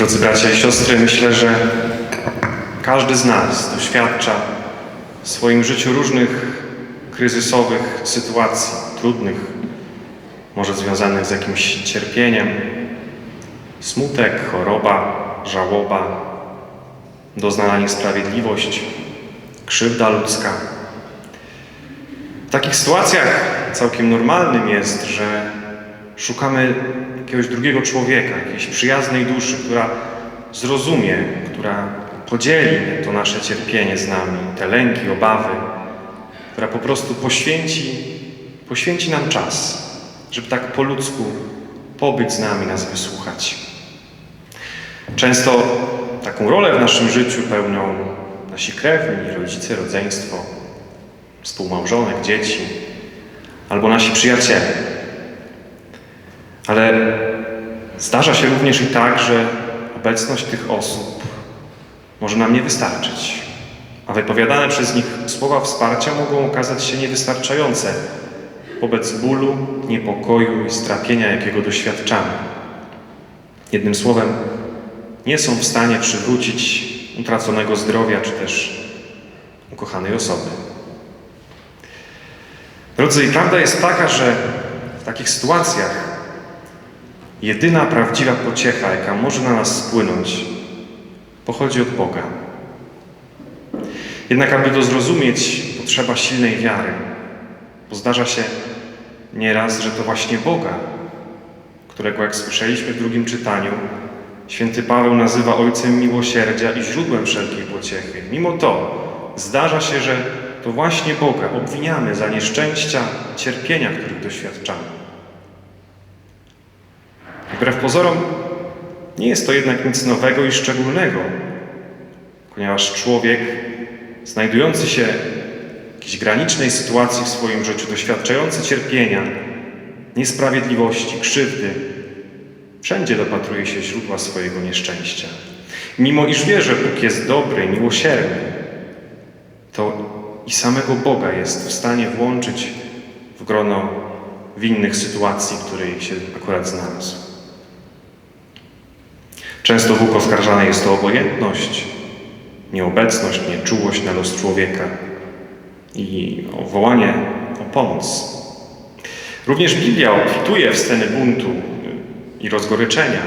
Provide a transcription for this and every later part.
Drodzy bracia i siostry, myślę, że każdy z nas doświadcza w swoim życiu różnych kryzysowych sytuacji, trudnych, może związanych z jakimś cierpieniem, smutek, choroba, żałoba, doznana niesprawiedliwość, krzywda ludzka. W takich sytuacjach całkiem normalnym jest, że szukamy jakiegoś drugiego człowieka, jakiejś przyjaznej duszy, która zrozumie, która podzieli to nasze cierpienie z nami, te lęki, obawy, która po prostu poświęci, poświęci nam czas, żeby tak po ludzku pobyć z nami, nas wysłuchać. Często taką rolę w naszym życiu pełnią nasi krewni, rodzice, rodzeństwo, współmałżonek, dzieci albo nasi przyjaciele. Ale zdarza się również i tak, że obecność tych osób może nam nie wystarczyć, a wypowiadane przez nich słowa wsparcia mogą okazać się niewystarczające wobec bólu, niepokoju i strapienia, jakiego doświadczamy. Jednym słowem, nie są w stanie przywrócić utraconego zdrowia czy też ukochanej osoby. Drodzy, i prawda jest taka, że w takich sytuacjach jedyna prawdziwa pociecha, jaka może na nas spłynąć, pochodzi od Boga. Jednak, aby to zrozumieć, potrzeba silnej wiary, bo zdarza się nieraz, że to właśnie Boga, którego, jak słyszeliśmy w drugim czytaniu, święty Paweł nazywa Ojcem miłosierdzia i źródłem wszelkiej pociechy. Mimo to zdarza się, że to właśnie Boga obwiniamy za nieszczęścia, cierpienia, których doświadczamy. Wbrew pozorom, nie jest to jednak nic nowego i szczególnego, ponieważ człowiek znajdujący się w jakiejś granicznej sytuacji w swoim życiu, doświadczający cierpienia, niesprawiedliwości, krzywdy, wszędzie dopatruje się źródła swojego nieszczęścia. Mimo iż wie, że Bóg jest dobry, miłosierny, to i samego Boga jest w stanie włączyć w grono winnych sytuacji, w której się akurat znalazł. Często Bóg oskarżany jest o obojętność, nieobecność, nieczułość na los człowieka i o wołanie o pomoc. Również Biblia obfituje w sceny buntu i rozgoryczenia.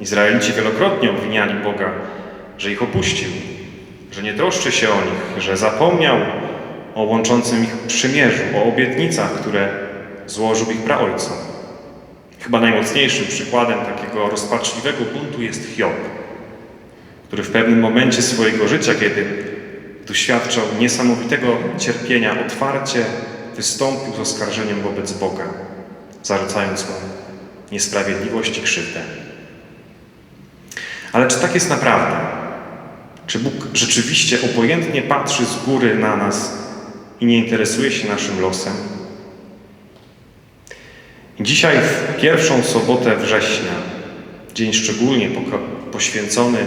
Izraelici wielokrotnie obwiniali Boga, że ich opuścił, że nie troszczy się o nich, że zapomniał o łączącym ich przymierzu, o obietnicach, które złożył ich praojcom. Chyba najmocniejszym przykładem takiego rozpaczliwego buntu jest Hiob, który w pewnym momencie swojego życia, kiedy doświadczał niesamowitego cierpienia, otwarcie wystąpił z oskarżeniem wobec Boga, zarzucając mu niesprawiedliwość i krzywdę. Ale czy tak jest naprawdę? Czy Bóg rzeczywiście obojętnie patrzy z góry na nas i nie interesuje się naszym losem? Dzisiaj, w pierwszą sobotę września, dzień szczególnie poświęcony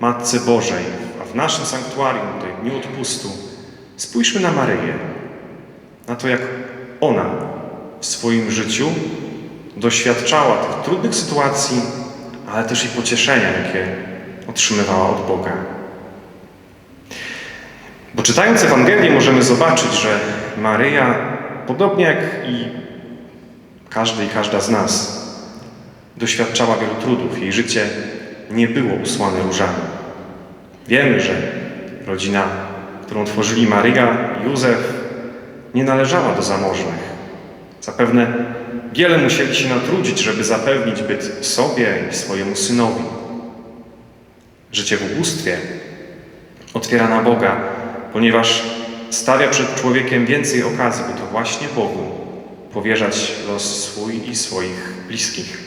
Matce Bożej, a w naszym sanktuarium, tutaj w Dniu Odpustu, spójrzmy na Maryję, na to, jak ona w swoim życiu doświadczała tych trudnych sytuacji, ale też i pocieszenia, jakie otrzymywała od Boga. Bo czytając Ewangelię możemy zobaczyć, że Maryja, podobnie jak i każdy i każda z nas, doświadczała wielu trudów. Jej życie nie było usłane różami. Wiemy, że rodzina, którą tworzyli Maryja i Józef, nie należała do zamożnych. Zapewne wiele musieli się natrudzić, żeby zapewnić byt sobie i swojemu synowi. Życie w ubóstwie otwiera na Boga, ponieważ stawia przed człowiekiem więcej okazji, by to właśnie Bogu powierzać los swój i swoich bliskich.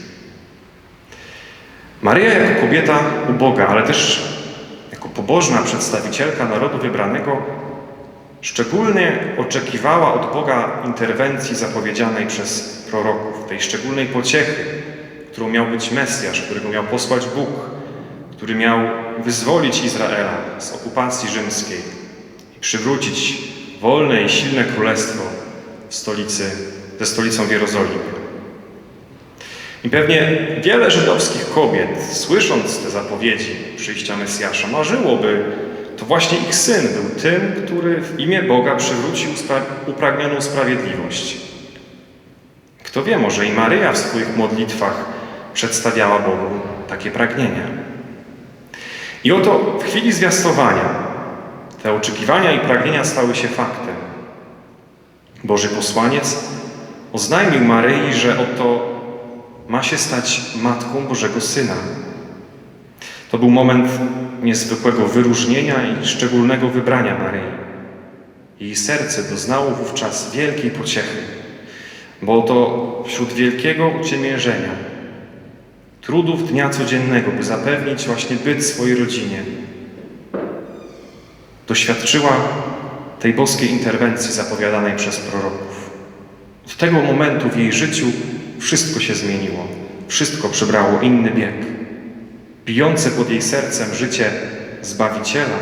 Maryja jako kobieta uboga, ale też jako pobożna przedstawicielka narodu wybranego, szczególnie oczekiwała od Boga interwencji zapowiedzianej przez proroków, tej szczególnej pociechy, którą miał być Mesjasz, którego miał posłać Bóg, który miał wyzwolić Izraela z okupacji rzymskiej i przywrócić wolne i silne królestwo w stolicy, ze stolicą w Jerozolimie. I pewnie wiele żydowskich kobiet, słysząc te zapowiedzi przyjścia Mesjasza, marzyłoby, to właśnie ich syn był tym, który w imię Boga przywrócił upragnioną sprawiedliwość. Kto wie, może i Maryja w swoich modlitwach przedstawiała Bogu takie pragnienia. I oto w chwili zwiastowania te oczekiwania i pragnienia stały się faktem. Boży posłaniec oznajmił Maryi, że oto ma się stać matką Bożego Syna. To był moment niezwykłego wyróżnienia i szczególnego wybrania Maryi. Jej serce doznało wówczas wielkiej pociechy, bo to wśród wielkiego uciemiężenia, trudów dnia codziennego, by zapewnić właśnie byt swojej rodzinie, doświadczyła tej boskiej interwencji zapowiadanej przez proroków. Od tego momentu w jej życiu wszystko się zmieniło, wszystko przybrało inny bieg. Bijące pod jej sercem życie Zbawiciela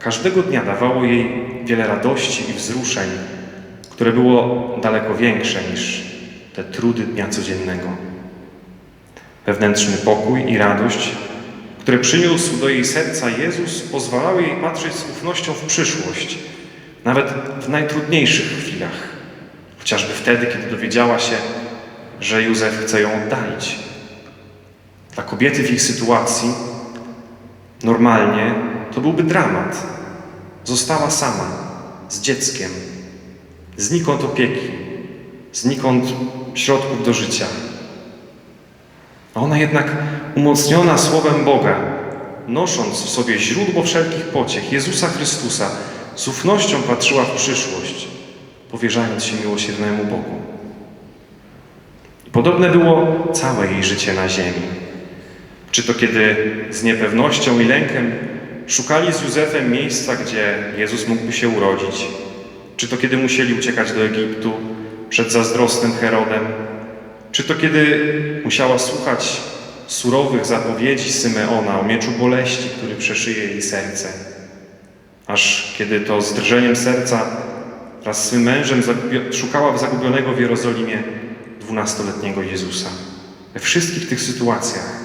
każdego dnia dawało jej wiele radości i wzruszeń, które było daleko większe niż te trudy dnia codziennego. Wewnętrzny pokój i radość które przyniósł do jej serca Jezus, pozwalały jej patrzeć z ufnością w przyszłość, nawet w najtrudniejszych chwilach. Chociażby wtedy, kiedy dowiedziała się, że Józef chce ją oddalić. Dla kobiety w ich sytuacji normalnie to byłby dramat. Została sama, z dzieckiem, znikąd opieki, znikąd środków do życia. A ona jednak umocniona Słowem Boga, nosząc w sobie źródło wszelkich pociech, Jezusa Chrystusa, z ufnością patrzyła w przyszłość, powierzając się miłosiernemu Bogu. Podobne było całe jej życie na ziemi. Czy to kiedy z niepewnością i lękiem szukali z Józefem miejsca, gdzie Jezus mógłby się urodzić, czy to kiedy musieli uciekać do Egiptu przed zazdrosnym Herodem, czy to kiedy musiała słuchać surowych zapowiedzi Symeona o mieczu boleści, który przeszyje jej serce, aż kiedy to z drżeniem serca wraz z swym mężem szukała w zagubionego w Jerozolimie dwunastoletniego Jezusa. We wszystkich tych sytuacjach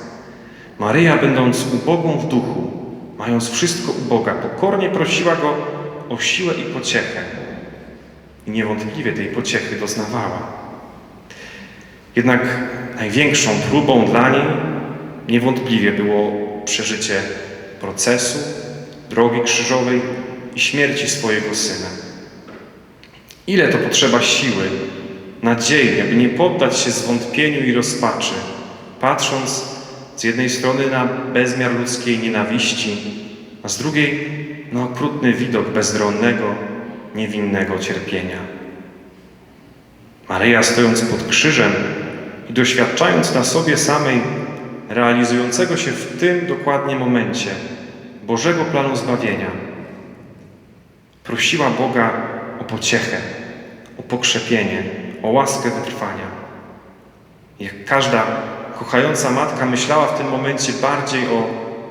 Maryja, będąc ubogą w duchu, mając wszystko u Boga, pokornie prosiła Go o siłę i pociechę. I niewątpliwie tej pociechy doznawała. Jednak największą próbą dla niej niewątpliwie było przeżycie procesu, drogi krzyżowej i śmierci swojego syna. Ile to potrzeba siły, nadziei, aby nie poddać się zwątpieniu i rozpaczy, patrząc z jednej strony na bezmiar ludzkiej nienawiści, a z drugiej na okrutny widok bezronnego, niewinnego cierpienia. Maryja stojąc pod krzyżem i doświadczając na sobie samej realizującego się w tym dokładnie momencie Bożego planu zbawienia, prosiła Boga o pociechę, o pokrzepienie, o łaskę wytrwania. Jak każda kochająca matka myślała w tym momencie bardziej o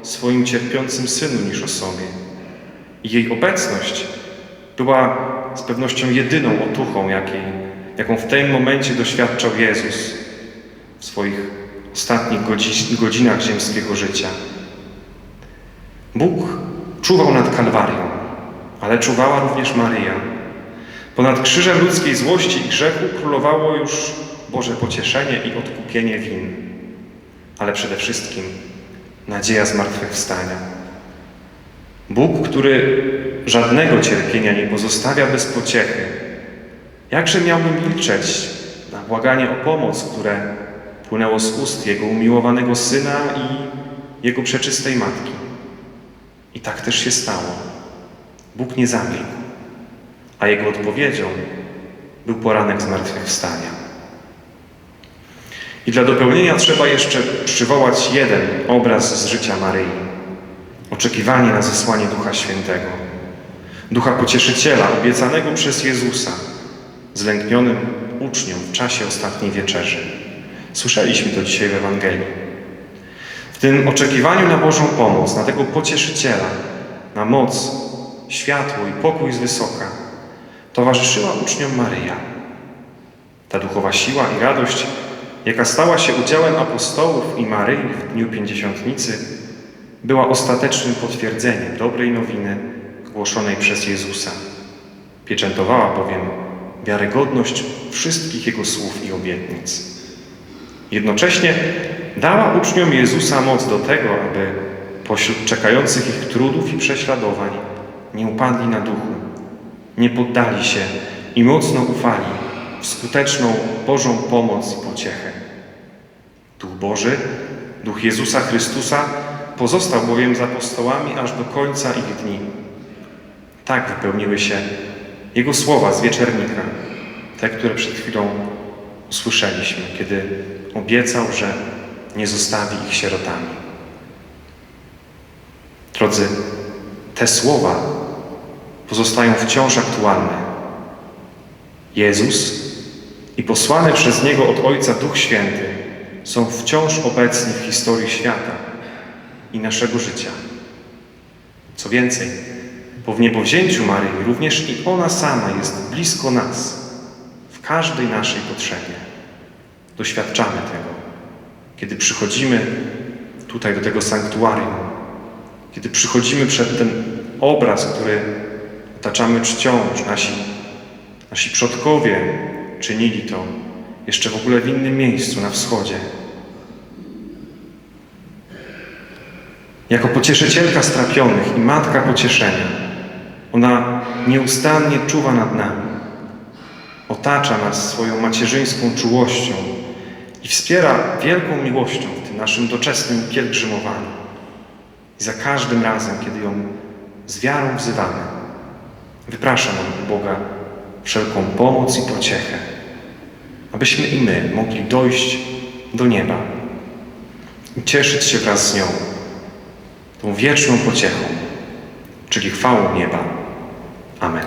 swoim cierpiącym synu niż o sobie. I jej obecność była z pewnością jedyną otuchą, jakiej, jaką w tym momencie doświadczał Jezus w swoich ostatnich godzinach ziemskiego życia. Bóg czuwał nad Kalwarią, ale czuwała również Maryja. Ponad krzyżem ludzkiej złości i grzechu królowało już Boże pocieszenie i odkupienie win, ale przede wszystkim nadzieja zmartwychwstania. Bóg, który żadnego cierpienia nie pozostawia bez pociechy, jakże miałby milczeć na błaganie o pomoc, które płynęło z ust Jego umiłowanego Syna i Jego przeczystej Matki. I tak też się stało. Bóg nie zamilkł, a Jego odpowiedzią był poranek zmartwychwstania. I dla dopełnienia trzeba jeszcze przywołać jeden obraz z życia Maryi. Oczekiwanie na zesłanie Ducha Świętego. Ducha Pocieszyciela, obiecanego przez Jezusa, zlęknionym uczniom w czasie ostatniej wieczerzy. Słyszeliśmy to dzisiaj w Ewangelii. W tym oczekiwaniu na Bożą pomoc, na tego pocieszyciela, na moc, światło i pokój z wysoka, towarzyszyła uczniom Maryja. Ta duchowa siła i radość jaka stała się udziałem apostołów i Maryi w dniu Pięćdziesiątnicy, była ostatecznym potwierdzeniem dobrej nowiny głoszonej przez Jezusa. Pieczętowała bowiem wiarygodność wszystkich Jego słów i obietnic. Jednocześnie dała uczniom Jezusa moc do tego, aby pośród czekających ich trudów i prześladowań nie upadli na duchu, nie poddali się i mocno ufali w skuteczną Bożą pomoc i pociechę. Duch Boży, Duch Jezusa Chrystusa pozostał bowiem z apostołami aż do końca ich dni. Tak wypełniły się Jego słowa z wieczernika, te, które przed chwilą usłyszeliśmy, kiedy obiecał, że nie zostawi ich sierotami. Drodzy, te słowa pozostają wciąż aktualne. Jezus i posłany przez Niego od Ojca Duch Święty są wciąż obecni w historii świata i naszego życia. Co więcej, po wniebowzięciu Maryi również i ona sama jest blisko nas, w każdej naszej potrzebie. Doświadczamy tego, kiedy przychodzimy tutaj do tego sanktuarium, kiedy przychodzimy przed ten obraz, który otaczamy czcią, już nasi, nasi przodkowie czynili to jeszcze w ogóle w innym miejscu, na wschodzie. Jako pocieszycielka strapionych i matka pocieszenia, ona nieustannie czuwa nad nami, otacza nas swoją macierzyńską czułością i wspiera wielką miłością w tym naszym doczesnym pielgrzymowaniu. I za każdym razem, kiedy ją z wiarą wzywamy, Wypraszam od Boga wszelką pomoc i pociechę, abyśmy i my mogli dojść do nieba i cieszyć się wraz z nią, tą wieczną pociechą, czyli chwałą nieba. Amen.